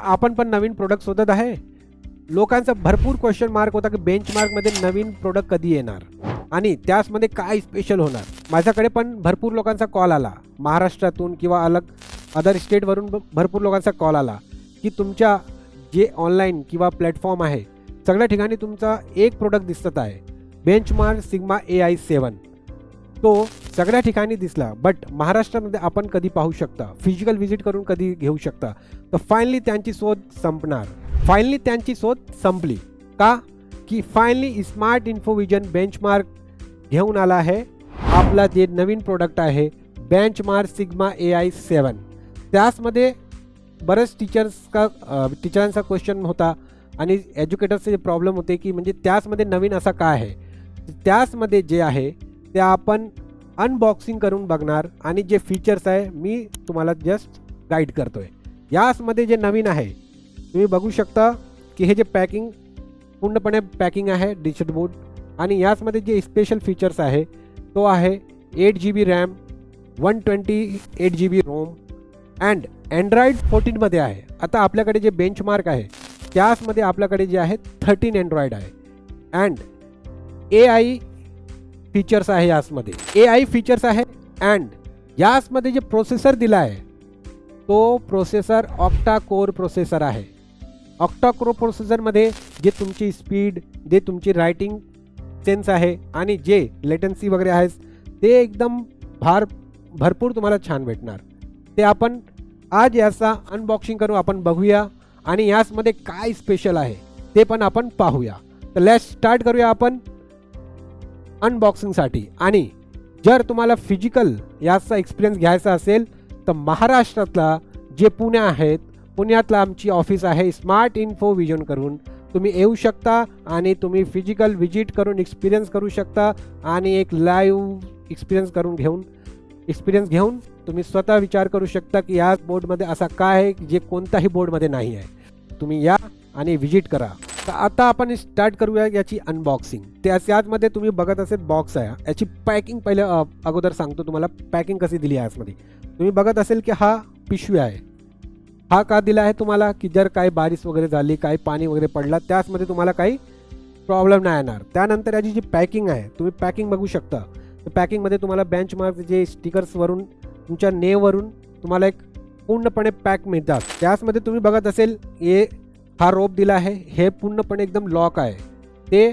आपण पण नवीन प्रोडक्ट शोधत आहे? लोकांचा भरपूर क्वेश्चन मार्क होता की बेंचमार्कमध्ये नवीन प्रोडक्ट कधी येणार? आणि त्याचमध्ये काय स्पेशल होणार? माझ्याकडे पण भरपूर लोकांचा कॉल आला. महाराष्ट्रातून किंवा अलग अदर स्टेटवरून भरपूर लोकांचा कॉल आला की तुमच्या जे ऑनलाईन किंवा प्लॅटफॉर्म आहे सगळ्या ठिकाणी तुमचा एक प्रोडक्ट दिसत आहे. Benchmark sigma A I seven तो सगळ्या ठिकाणी दिसला बट महाराष्ट्रामध्ये आपण कधी पाहू शकता. फिजिकल व्हिजिट करून कधी घेऊ शकता. तर फायनली त्यांची शोध संपणार. फायनली त्यांची शोध संपली. का? की फायनली स्मार्ट इन्फोविजन बेंचमार्क घेऊन आला आहे. आपला जे नवीन प्रोडक्ट आहे benchmark sigma A I seven त्याचमध्ये बरेच टीचर्स का टीचरांचा क्वेश्चन होता आणि एज्युकेटर्सचे जे प्रॉब्लेम होते की म्हणजे त्याचमध्ये नवीन असा काय आहे? त्याचमध्ये जे आहे ते आपण अनबॉक्सिंग करून बघणार आणि जे फीचर्स आहे मी तुम्हाला जस्ट गाईड करतो आहे याचमध्ये जे नवीन आहे तुम्ही बघू शकता की हे जे पॅकिंग पूर्णपणे पॅकिंग आहे डिजिट बोर्ड आणि याचमध्ये जे स्पेशल फीचर्स आहे तो आहे eight G B RAM one twenty eight G B ROM and Android फोर्टीनमध्ये आहे. आता आपल्याकडे जे बेंचमार्क आहे त्याचमध्ये आपल्याकडे जे आहे थर्टीन अँड्रॉइड आहे. अँड ए आय फीचर्स आहे यासमध्ये. ए आय फीचर्स आहे अँड यासमध्ये जे प्रोसेसर दिला आहे तो प्रोसेसर ऑक्टा कोर प्रोसेसर आहे. ऑक्टा कोर प्रोसेसरमध्ये जे तुमची स्पीड जे तुमची रायटिंग सेन्स आहे आणि जे लेटन्सी वगैरे आहे ते एकदम भार भरपूर तुम्हाला छान भेटणार. ते आपण आज याचा अनबॉक्सिंग करू आपण बघूया आणि याचमध्ये काय स्पेशल आहे ते पण आपण पाहूया. तर लेट स्टार्ट करूया आपण. अनबॉक्सिंगसाठी आणि जर तुम्हाला फिजिकल याचा एक्सपिरियन्स घ्यायचा असेल तर महाराष्ट्रातला जे पुणे आहेत पुण्यातला आमची ऑफिस आहे स्मार्ट इन्फो विजन करून तुम्ही येऊ शकता आणि तुम्ही फिजिकल विजिट करून एक्सपिरियन्स करू शकता आणि एक लाईव्ह एक्सपिरियन्स करून घेऊन एक्सपिरियन्स घेऊन तुम्ही स्वतः विचार करू शकता की या बोर्डमध्ये असा काय आहे जे कोणत्याही बोर्डमध्ये नाही आहे. तुम्ही या आणि व्हिजिट करा. तर आता आपण स्टार्ट करूया याची अनबॉक्सिंग त्या त्याचमध्ये तुम्ही बघत असेल बॉक्स आहे याची पॅकिंग पहिले अगोदर सांगतो तुम्हाला पॅकिंग कशी दिली आहे याचमध्ये तुम्ही बघत असेल की हा पिशवी आहे. हा का दिला आहे तुम्हाला? की जर काही बारिश वगैरे झाली काही पाणी वगैरे पडला त्याचमध्ये तुम्हाला काही प्रॉब्लेम नाही येणार. त्यानंतर याची जी पॅकिंग आहे तुम्ही पॅकिंग बघू शकता. तर पॅकिंगमध्ये तुम्हाला बेंचमार्क जे स्टिकर्सवरून तुमच्या नेवरून तुम्हाला एक पूर्णपणे पॅक मिळतात. त्याचमध्ये तुम्ही बघत असेल हे हा रोप दिला आहे हे पूर्णपणे एकदम लॉक आहे. ते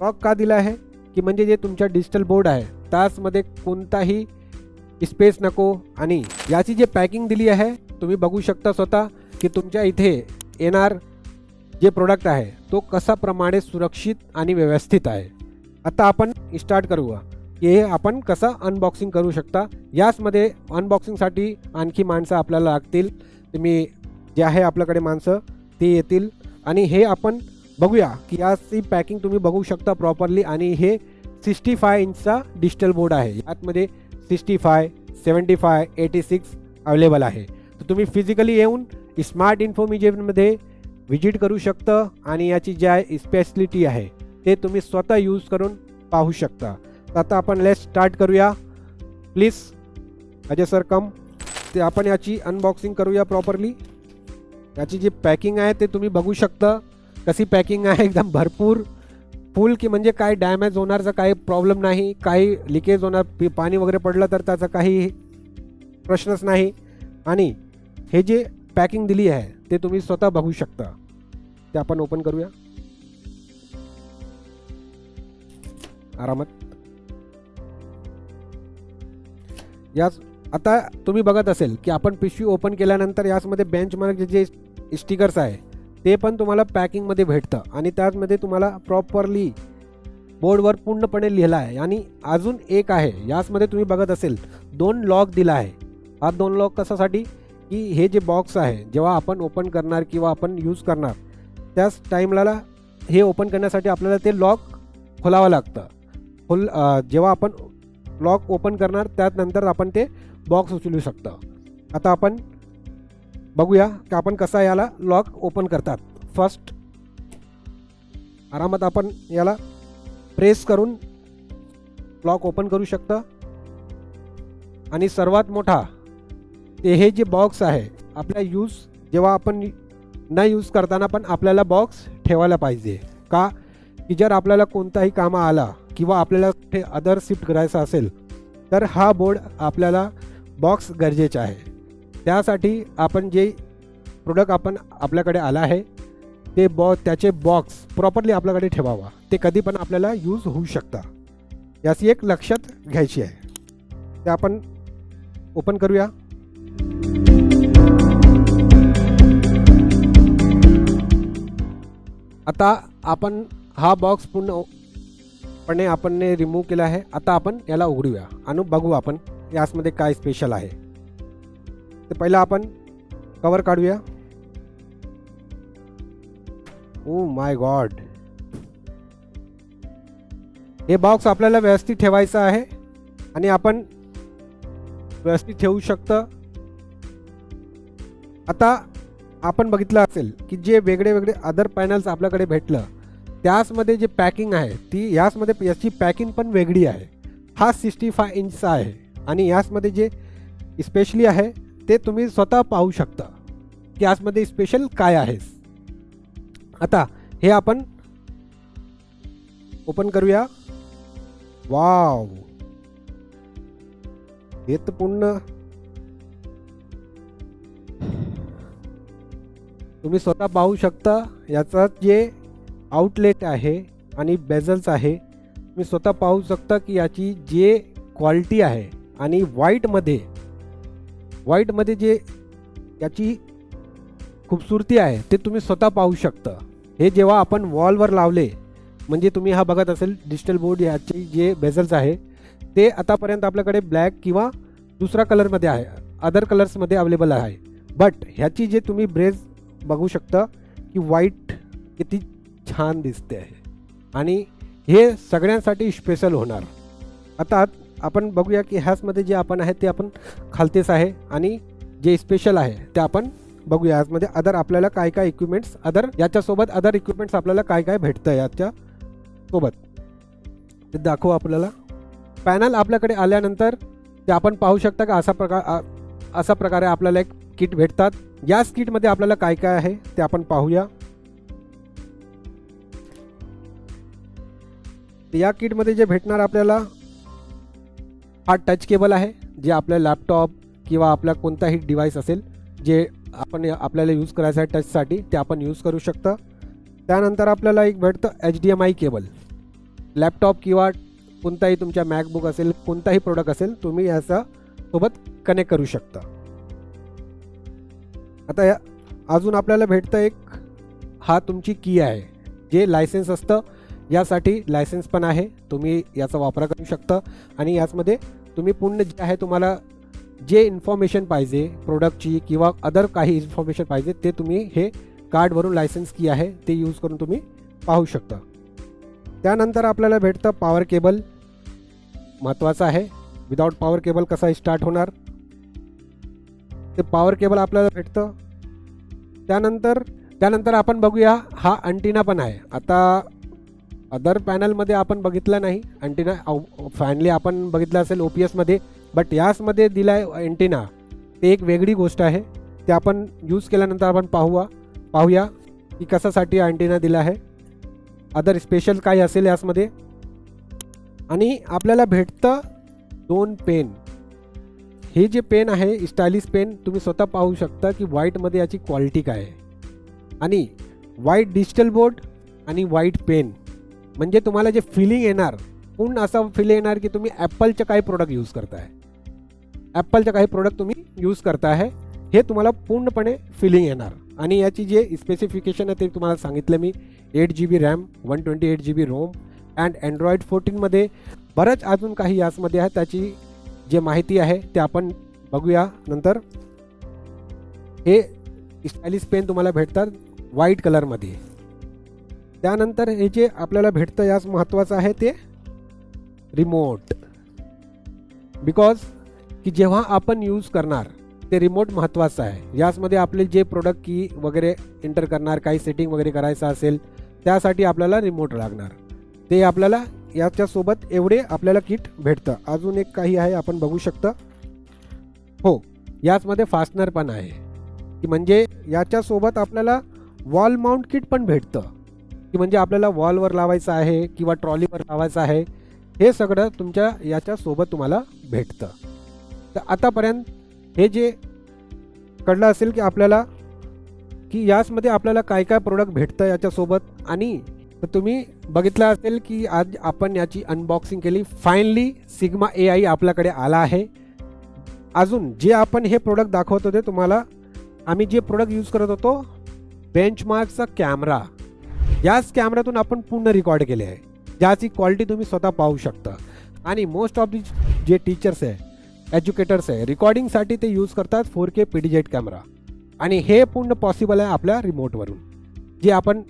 लॉक का दिलं आहे? की म्हणजे जे तुमच्या डिजिटल बोर्ड आहे त्याचमध्ये कोणताही स्पेस नको आणि याची जे पॅकिंग दिली आहे तुम्ही बघू शकता स्वतः की तुमच्या इथे येणार जे प्रोडक्ट आहे तो कसाप्रमाणे सुरक्षित आणि व्यवस्थित आहे. आता आपण स्टार्ट करूया. की हे आपण कसं अनबॉक्सिंग करू शकता? याचमध्ये अनबॉक्सिंगसाठी आणखी माणसं आपल्याला लागतील. तुम्ही जे आहे आपल्याकडे माणसं ते येतील. आणि हे आपण बघूया की याची पॅकिंग तुम्ही बघू शकता प्रॉपरली आणि हे सिक्स्टी फाय इंचचा डिजिटल बोर्ड आहे. यातमध्ये sixty five seventy five eighty six available आहे. तर तुम्ही फिजिकली येऊन स्मार्ट इन्फॉर्मेशनमध्ये व्हिजिट करू शकता आणि याची ज्या स्पेशलिटी आहे ते तुम्ही स्वतः यूज करून पाहू शकता. तर आता आपण लेट स्टार्ट करूया. प्लीज अजय सर कम ते आपण याची अनबॉक्सिंग करूया प्रॉपरली याची जी पॅकिंग आहे ते तुम्ही बघू शकता. कशी पॅकिंग आहे एकदम भरपूर. फुल की म्हणजे काय डॅमेज होणारचा काही प्रॉब्लेम नाही. काही लिकेज होणार पी- पाणी वगैरे पडलं तर त्याचा काही प्रश्नच नाही. आणि हे जे पॅकिंग दिली आहे ते तुम्ही स्वतः बघू शकता. ते आपण ओपन करूया. आरामात. याच आता तुम्ही बघत असेल की आपण पिशवी ओपन केल्यानंतर याचमध्ये बेंचमार्क जे स्टिकर्स आहे. ते पण तुम्हाला पॅकिंगमध्ये भेटतं आणि त्याचमध्ये तुम्हाला प्रॉपरली बोर्डवर पूर्णपणे लिहिलं आहे. आणि अजून एक आहे याचमध्ये तुम्ही बघत असेल दोन लॉक दिला आहे. हा दोन लॉक कशासाठी? की हे जे बॉक्स आहे जेव्हा आपण ओपन करणार किंवा आपण यूज करणार त्याच टाईमला हे ओपन करण्यासाठी आपल्याला ते लॉक खोलावं लागतं. खोल जेव्हा आपण लॉक ओपन करणार त्यानंतर आपण ते बॉक्स उचलू शकतं. आता आपण बघूया की आपण कसा याला लॉक ओपन करतात. फर्स्ट आरामात आपण याला प्रेस करून लॉक ओपन करू शकता. आणि सर्वात मोठा ते हे जे बॉक्स आहे आपल्या यूज जेव्हा आपण न यूज करताना पण आपल्याला बॉक्स ठेवायला पाहिजे. का? की जर आपल्याला कोणताही कामा आला किंवा आपल्याला कुठे अदर शिफ्ट करायचं असेल तर हा बोर्ड आपल्याला बॉक्स गरजेचा आहे. त्यासाठी आपण जे प्रोडक्ट आपण आपल्याकडे आला आहे ते बॉ त्याचे बॉक्स प्रॉपरली आपल्याकडे ठेवावा. ते कधी पण आपल्याला यूज होऊ शकता. याची एक लक्षात घ्यायची आहे. ते आपण ओपन करूया. आता आपण हा बॉक्स पूर्णपणे आपण रिमूव्ह केला आहे. आता आपण याला उघडूया. आणि बघू आपण यासमध्ये काय स्पेशल आहे. तर पहिला आपण कवर काढूया. ओ माय गॉड हे बॉक्स आपल्याला व्यवस्थित ठेवायचं आहे आणि आपण व्यवस्थित ठेवू शकतं. आता आपण बघितलं असेल की जे वेगळे वेगळे अदर पॅनल्स आपल्याकडे भेटलं त्याचमध्ये जे पॅकिंग आहे ती याचमध्ये याची पॅकिंग पण वेगळी आहे. हा सिक्स्टी फाय इंचचा आहे आणि याचमध्ये जे स्पेशली आहे ते तुम्ही स्वतः पाहू शकता की आजमध्ये स्पेशल काय आहे. आता हे आपण ओपन करूया. वाव हे तर पूर्ण. तुम्ही स्वतः पाहू शकता याचा जे आउटलेट आहे आणि बेझल्स आहे तुम्ही स्वतः पाहू शकता की याची जे क्वालिटी आहे आणि व्हाईटमध्ये व्हाईटमध्ये जे याची खूबसूरती आहे ते तुम्ही स्वतः पाहू शकता. हे जेव्हा आपण वॉलवर लावले म्हणजे तुम्ही हा बघत असेल डिजिटल बोर्ड याची जे बेझल्स आहे ते आतापर्यंत आपल्याकडे ब्लॅक किंवा दुसरा कलरमध्ये आहे अदर कलर्समध्ये अवेलेबल आहे. बट ह्याची जे तुम्ही ब्रेज बघू शकता की व्हाईट किती छान दिसते आहे. आणि हे सगळ्यांसाठी स्पेशल होणार. आता आपण बघूया की ह्याचमध्ये जे आपण आहे ते आपण खालतेच आहे आणि जे स्पेशल आहे ते आपण बघूया. याचमध्ये अदर आपल्याला काय काय इक्विपमेंट्स अदर याच्यासोबत अदर इक्विपमेंट्स आपल्याला काय काय भेटतं याच्या सोबत ते दाखवू आपल्याला. पॅनल आपल्याकडे आल्यानंतर ते आपण पाहू शकता का असा प्रकार असा प्रकारे आपल्याला एक किट भेटतात. याच किटमध्ये आपल्याला काय काय आहे ते आपण पाहूया. या किटमध्ये जे भेटणार आपल्याला हा टच केबल आहे जे आपल्या लॅपटॉप किंवा आपला कोणताही डिव्हाइस असेल जे आपण आपल्याला यूज करायचं आहे टचसाठी ते आपण यूज करू शकतं. त्यानंतर आपल्याला एक भेटतं H D M I cable. Laptop किंवा कोणताही तुमच्या मॅकबुक असेल कोणताही प्रोडक्ट असेल तुम्ही याचा सोबत कनेक्ट करू शकता. आता या अजून आपल्याला भेटतं एक हा तुमची की आहे. जे लायसन्स असतं यासाठी लायसन्स पण आहे तुम्ही याचा वापर करू शकता. आणि याचमध्ये तुम्ही पूर्ण जे आहे तुम्हाला जे इन्फॉर्मेशन पाहिजे प्रोडक्टची किंवा अदर काही इन्फॉर्मेशन पाहिजे ते तुम्ही हे कार्डवरून लायसन्स की आहे ते यूज करून तुम्ही पाहू शकता. त्यानंतर आपल्याला भेटतं पॉवर केबल महत्त्वाचं आहे. विदाऊट पॉवर केबल कसा स्टार्ट होणार? ते पॉवर केबल आपल्याला भेटतं. त्यानंतर त्यानंतर आपण बघूया हा अंटिना पण आहे. आता अदर पॅनलमध्ये आपण बघितलं नाही. अँटिना फॅनली oh, आपण बघितलं असेल ओ पी एसमध्ये बट याचमध्ये दिला आहे अँटिना ते एक वेगळी गोष्ट आहे. ते आपण यूज केल्यानंतर आपण पाहूया. पाहूया की कशासाठी अँटिना दिला आहे. अदर स्पेशल काय असेल यासमध्ये आणि आपल्याला भेटतं दोन पेन हे जे पेन आहे स्टायलिश पेन तुम्ही स्वतः पाहू शकता की व्हाईटमध्ये याची क्वालिटी काय आहे. आणि व्हाईट डिजिटल बोर्ड आणि व्हाईट पेन म्हणजे तुम्हाला जे फिलिंग येणार पूर्ण असं फिलिंग येणार की तुम्ही ॲपलचे काही प्रोडक्ट यूज करताय. ॲपलचे काही प्रोडक्ट तुम्ही यूज करताय हे तुम्हाला पूर्णपणे फिलिंग येणार. आणि याची जे स्पेसिफिकेशन आहे ते तुम्हाला सांगितलं मी. Eight G B RAM one twenty eight G B ROM and Android फोर्टीनमध्ये बरंच अजून काही याचमध्ये आहे. त्याची जे माहिती आहे ते आपण बघूया नंतर. हे स्टायलिश पेन तुम्हाला भेटतात व्हाईट कलरमध्ये त्यानंतर हे जे आपल्याला भेटतं याच महत्त्वाचं आहे ते रिमोट बिकॉज की जेव्हा आपण यूज करणार ते रिमोट महत्त्वाचं आहे. याचमध्ये आपले जे प्रोडक्ट की वगैरे एंटर करणार काही सेटिंग वगैरे करायचं असेल त्यासाठी आपल्याला रिमोट लागणार. ते आपल्याला याच्यासोबत एवढे आपल्याला किट भेटतं. अजून एक काही आहे आपण बघू शकतं. हो याचमध्ये फास्टनर पण आहे. की म्हणजे याच्यासोबत आपल्याला वॉल माउंट किट पण भेटतं. की म्हणजे आपल्याला वॉलवर लावायचं आहे किंवा ट्रॉलीवर लावायचं आहे हे सगळं तुमच्या याच्यासोबत तुम्हाला भेटतं. तर आतापर्यंत हे जे कळलं असेल की आपल्याला की याचमध्ये आपल्याला काय काय प्रोडक्ट भेटतं याच्यासोबत आणि तर तुम्ही बघितलं असेल की आज आपण याची अनबॉक्सिंग केली. फायनली सिग्मा ए आय आपल्याकडे आला आहे. अजून जे आपण हे प्रोडक्ट दाखवत होते तुम्हाला आम्ही जे प्रोडक्ट यूज करत होतो बेंचमार्कचा कॅमेरा याच कॅमेऱ्यातून आपण पूर्ण रेकॉर्ड केले आहे. ज्याची क्वालिटी तुम्ही स्वतः पाहू शकता. आणि मोस्ट ऑफ दी जे टीचर्स आहे एज्युकेटर्स आहे रेकॉर्डिंगसाठी ते यूज करतात four K P D jet camera आणि हे पूर्ण पॉसिबल आहे आपल्या रिमोटवरून जे आपण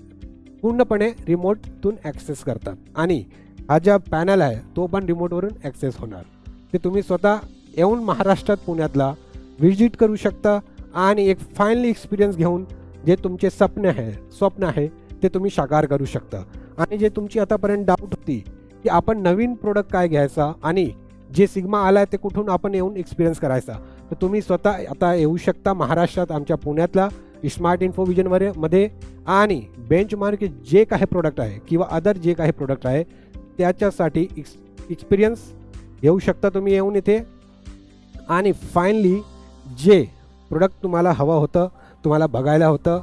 पूर्णपणे रिमोटतून ॲक्सेस करतात. आणि हा ज्या पॅनल आहे तो पण रिमोटवरून ॲक्सेस होणार. ते तुम्ही स्वतः येऊन महाराष्ट्रात पुण्यातला व्हिजिट करू शकता. आणि एक फायनली एक्सपिरियन्स घेऊन जे तुमचे स्वप्न आहे स्वप्न आहे ते तुम्ही साकार करू शकता. आणि जे तुमची आतापर्यंत डाऊट होती की आपण नवीन प्रोडक्ट काय घ्यायचा आणि जे सिग्मा आला आहे ते कुठून आपण येऊन एक्सपिरियन्स करायचा. तर तुम्ही स्वतः आता येऊ शकता महाराष्ट्रात आमच्या पुण्यातला स्मार्ट इन्फोविजनवर मध्ये. आणि बेंचमार्क जे काही प्रोडक्ट आहे किंवा अदर जे काही प्रोडक्ट आहे त्याच्यासाठी एक्स एक्सपिरियन्स घेऊ शकता तुम्ही येऊन इथे. आणि फायनली जे प्रोडक्ट तुम्हाला हवं होतं तुम्हाला बघायला होतं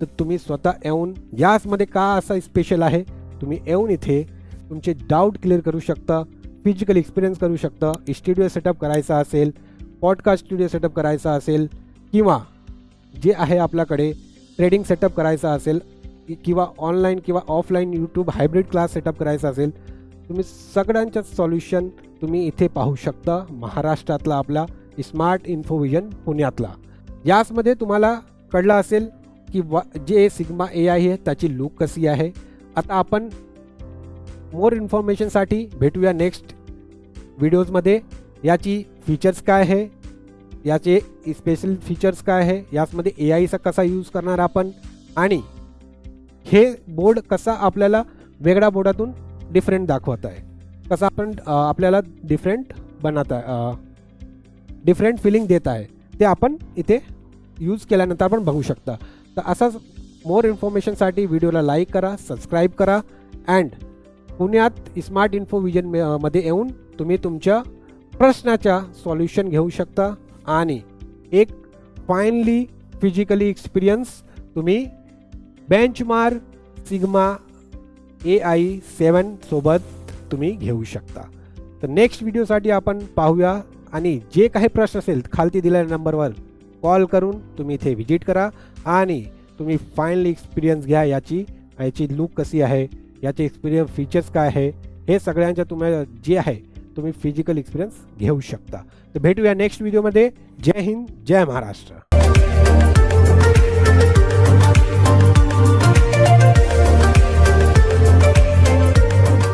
तर तुम्ही स्वतः येऊन याचमध्ये का असा स्पेशल आहे? तुम्ही येऊन इथे तुमचे डाऊट क्लिअर करू शकता फिजिकल एक्सपिरियन्स करू शकता. स्टुडिओ सेटअप करायचा असेल पॉडकास्ट स्टुडिओ सेटअप करायचा असेल किंवा जे आहे आपल्याकडे ट्रेडिंग सेटअप करायचा असेल किंवा ऑनलाईन किंवा offline YouTube hybrid class setup करायचा असेल तुम्ही सगळ्यांच्याच सॉल्युशन तुम्ही इथे पाहू शकता. महाराष्ट्रातला आपला स्मार्ट इन्फोविजन पुण्यातला. याचमध्ये तुम्हाला कळलं असेल की जे सिग्मा ए आय आहे त्याची लुक कशी आहे? आता आपण मोर इन्फॉर्मेशनसाठी भेटूया नेक्स्ट व्हिडिओजमध्ये याची फीचर्स काय आहे? याचे स्पेशल फीचर्स काय आहे? याचमध्ये ए आयचा कसा यूज करणार आपण? आणि हे बोर्ड कसा आपल्याला वेगळ्या बोर्डातून डिफरंट दाखवत आहे? कसा आपण आपल्याला डिफरंट बनत आहे डिफरंट फिलिंग देत आहे ते आपण इथे यूज केल्यानंतर आपण बघू शकता. तर असाच मोर इन्फॉर्मेशनसाठी व्हिडिओला लाईक करा सबस्क्राईब करा अँड पुण्यात स्मार्ट इन्फो विजनमध्ये येऊन तुम्ही तुमच्या प्रश्नाच्या सॉल्युशन घेऊ शकता आणि एक फायनली फिजिकली एक्सपिरियन्स तुम्ही benchmark sigma A I seven सोबत तुम्ही घेऊ शकता. तर नेक्स्ट व्हिडिओसाठी आपण पाहूया आणि जे काही प्रश्न असेल खालती दिलेल्या नंबरवर कॉल करून तुम्ही इथे व्हिजिट करा आणि तुम्ही फायनल एक्सपिरियन्स घ्या याची याची लुक कशी आहे याचे एक्सपिरियन्स फीचर्स काय आहे हे सगळ्यांच्या तुम्हाला जे आहे तुम्ही फिजिकल एक्सपिरियन्स घेऊ शकता. तर भेटूया नेक्स्ट व्हिडिओमध्ये. जय हिंद जय महाराष्ट्र.